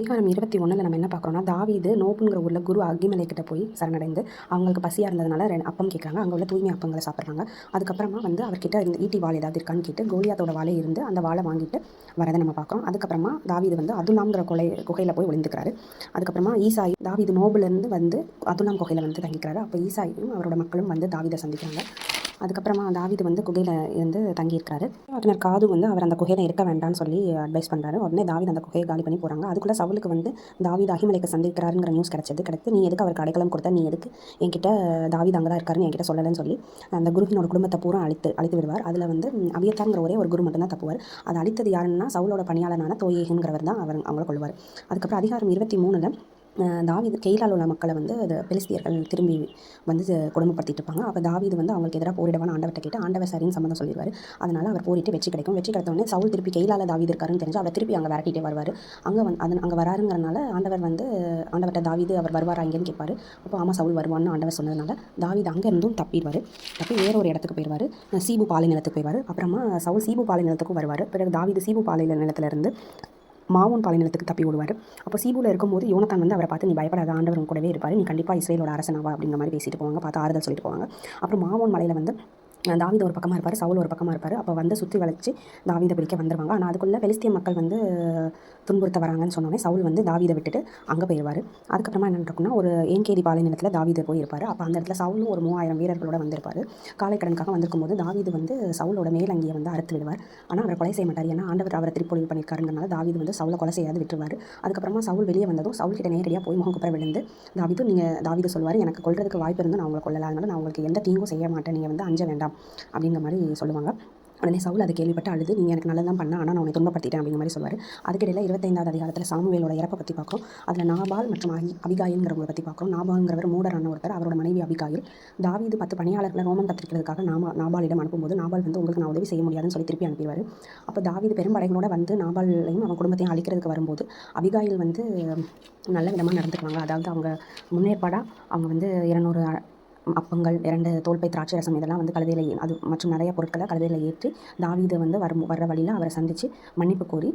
அதிகாரம் இருபத்தி ஒன்றில் நம்ம என்ன பார்க்குறோம்னா தாவீது நோப்புங்கிற ஊரில் குரு அக்னிமலை கிட்ட போய் சரணடைந்து அவங்களுக்கு பசியாக இருந்ததுனால ரெண்டு அப்பம் கேட்குறாங்க அங்கே உள்ள தூய்மை அப்பங்களை சாப்பிட்றாங்க. அதுக்கப்புறமா வந்து அவர்கிட்ட இந்த ஈட்டி வாள் ஏதாவது இருக்கான்னு கேட்டு கோலியாத்தோட வாழை இருந்து அந்த வாழை வாங்கிட்டு வரதை நம்ம பார்க்குறோம். அதுக்கப்புறமா தாவீது வந்து அதுலாம்ங்கிற கொலை குகையில் போய் ஒளிந்துக்கிறாரு. அதுக்கப்புறமா ஈசாய் தாவீது நோபுலேருந்து வந்து அதுலாம் குகையில் வந்து தங்கிக்கிறாரு. அப்போ ஈசாயும் அவரோட மக்களும் வந்து தாவீதை சந்திக்கிறாங்க. அதுக்கப்புறமா தாவிது வந்து குகையில் இருந்து தங்கியிருக்காரு. ஆட்டினர் காது வந்து அவர் அந்த குகையில் இருக்க வேண்டாம்னு சொல்லி அட்வைஸ் பண்ணுறாரு உடனே தாவிது அந்த குகையை காலி பண்ணி போகிறாங்க அதுக்குள்ளே சவுலுக்கு வந்து தாவிது அகிமலைக்கு சந்திக்கிறாருங்கிற நியூஸ் கிடச்சது. கிடைத்து நீ எதுக்கு அவருக்கு அடைக்கலம் கொடுத்த? நீ எதுக்கு என்கிட்ட தாவிது அங்கே தான் இருக்காருன்னு என்கிட்ட சொல்லலைன்னு சொல்லி அந்த குருவினோட குடும்பத்தை பூரா அழித்து அழித்து விடுவார். அதில் வந்து அவியத்தாங்கிற ஒரே ஒரு குரு மட்டும்தான் தப்புவார். அதை அழித்தது யாருன்னா சவுலோட பணியாளனான தோயேகங்கிறவர் தான் அவர் அவங்கள கொள்வார் அதுக்கப்புறம் அதிகாரம் இருபத்தி மூணில் தாவீது கெயிலால் உள்ள மக்களை வந்து அது பெலிஸ்தியர்கள் திரும்பி வந்து கொடுமைப்படுத்திட்டு இருப்பாங்க. அப்போ தாவீது வந்து அவங்களுக்கு எதிராக போரிடவான ஆண்டவர்கிட்ட கேட்டு ஆண்டவர் சரின்னு சம்மந்தம் சொல்லிடுவார். அதனால் அவர் போரிட்டு வெற்றி கிடைக்கும். வெற்றி கிடைத்தோடனே சவுல் திருப்பி கெயிலால் தாவீது இருக்காருன்னு தெரிஞ்சு அவர் திருப்பி அங்கே விரட்டிட்டே வருவார். அங்கே வந்து அதன் அங்கே வராருங்கிறனால ஆண்டவர் வந்து ஆண்டவர்கிட்ட தாவீது அவர் வருவார் அங்கேன்னு கேட்பார். அப்போ ஆமாம் சவுல் வருவான்னு ஆண்டவர் சொன்னதுனால தாவீது அங்கே இருந்தும் தப்பிடுவார். தப்பி வேற ஒரு இடத்துக்கு போயிடுவார் சீபு பாலை நிலத்துக்கு போயிடுவார் அப்புறமா சவுல் சீபு பாலை நிலத்துக்கும் வருவார். பிறகு தாவீது சீபு பாலை நிலத்திலிருந்து மாவோன் பாலைநிலத்துக்கு தப்பி ஓடுவார். அப்போ சீபூவில் இருக்கும்போது யோனத்தான் வந்து அவரை பார்த்து நீ பயப்படாத ஆண்டவர் கூடவே இருப்பார். நீ கண்டிப்பாக இஸ்ரேலோட அரசனாவா? அப்படிங்கிற மாதிரி பேசிட்டு போவாங்க. பார்த்து ஆறுதல் சொல்லிட்டு போவாங்க. அப்புறம் மாவோன் மலையில் வந்து தாவித ஒரு பக்கமாக இருப்பார் சவுல் ஒரு பக்கமாக இருப்பார். அப்போ வந்து சுற்றி வளைச்சி தாவீதை பிடிக்க வந்துருவாங்க. ஆனால் அதுக்குள்ளே பெலிஸ்திய மக்கள் வந்து துன்புறுத்த வராங்கன்னு சொன்னோடனே சவுல் வந்து தாவீதை விட்டுட்டு அங்கே போயிடுவார் அதுக்கப்புறமா என்ன நடக்கும்னா ஒரு ஏன்கேரி பாலைநிலத்தில் நிலத்தில் போயிருப்பார் அப்போ அந்த இடத்துல சவுலும் ஒரு மூவாயிரம் வீரர்களோட வந்திருப்பார். காலைக்கடனுக்காக வந்திருக்கும் போது தாவிது வந்து சவுலோட மேலங்கியை வந்து அறுத்து விடுவார். ஆனால் அவரை கொலை செய்ய மாட்டார். ஏன்னா ஆண்டவர் அவரை திருப்பொழிவு பண்ணியிருக்காருங்கிறனால தாவிது வந்து சவுலை கொலை செய்யாது விட்டுருவார். அதுக்கப்புறமா சவுல் வெளியே வந்ததும் சவுல் கிட்ட நேரடியாக போய் முகங்குப்புற விழுந்து தாவீது நீங்கள் தாவீது சொல்லுவார். எனக்கு கொள்றதுக்கு வாய்ப்பு இருந்து நான் உங்களை கொள்ளலாம் அதனால் நான் உங்களுக்கு எந்த தீங்கும் செய்ய மாட்டேன். நீங்கள் வந்து அஞ்ச வேண்டாம். அப்படிங்கிற மாதிரி சொல்லுவாங்க. உடனே சவுல் அதை கேள்விப்பட்டு அழுது நீங்கள் எனக்கு நல்லதான் பண்ண ஆனால் நான் உன்னை துன்பப்படுத்திட்டேன் அப்படிங்கிற மாதிரி சொல்லுவார். அதுக்கிடையில் இருபத்தைந்தாவது அதிகாரத்தில் சாமுவேலோட இறப்பை பற்றி பார்க்கும் அதில் நாபால் மற்றும் அகி அபிகாயில்ங்கிறவங்களை பற்றி பார்க்குறோம். நாபால்ங்கிறவர் மூடரான ஒருத்தர் அவரோட மனைவி அபிகாயில். தாவீது பத்து பணியாளர்களை ரோமன் கத்திரிக்கிறதுக்காக நாமா நாபாலிடம் அனுப்பும்போது நாபால் வந்து உங்களுக்கு நான் உதவி செய்ய முடியாதுன்னு சொல்லி திருப்பி அனுப்பிடுவார். அப்போ தாவீது பெரும்படைகளோட வந்து நாபாலையும் அவன் குடும்பத்தையும் அழிக்கிறதுக்கு வரும்போது அபிகாயில் வந்து நல்ல விதமாக நடந்துக்குவாங்க. அதாவது அவங்க முன்னேற்பாடாக அவங்க வந்து இருநூறு அப்பங்கள் இரண்டு தோல்பை திராட்சை ரசம் இதெல்லாம் வந்து கழுதையில் அது மற்றும் நிறைய பொருட்களை கழுதையில் ஏற்றி தாவீது வந்து வரும் வர்ற வழியில் அவரை சந்தித்து மன்னிப்பு கோரி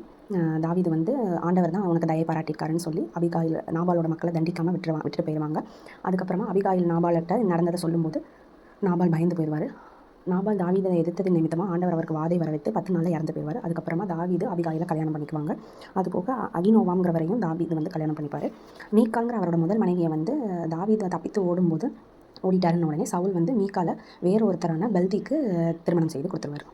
தாவீது வந்து ஆண்டவர் தான் அவனுக்கு தயை பாராட்டியிருக்காருன்னு சொல்லி அபிகாயில் நாபாலோட மக்களை தண்டிக்காமல் விட்டுருவா விட்டுட்டு போயிடுவாங்க அதுக்கப்புறமா அபிகாயில் நாபால்கிட்ட நடந்ததை சொல்லும்போது நாபால் பயந்து போயிடுவார் நாபால் தாவீதை எதிர்த்தது நிமித்தமாக ஆண்டவர் அவருக்கு வாதை வர வைத்து பத்து நாளில் இறந்து போயிடுவார் அதுக்கப்புறமா தாவீது அபிகாயில கல்யாணம் பண்ணிக்குவாங்க. அது போக அகினோவாங்கிறவரையும் தாவீது வந்து கல்யாணம் பண்ணிப்பார். மீக்காங்கிற அவரோட முதல் மனைவியை வந்து தாவீதை தப்பித்து ஓடும்போது ஓடிட்டாருன்னு உடனே சவுல் வந்து மீக்கால வேறு ஒருத்தரான பல்திக்கு திருமணம் செய்து கொடுத்துருவார்.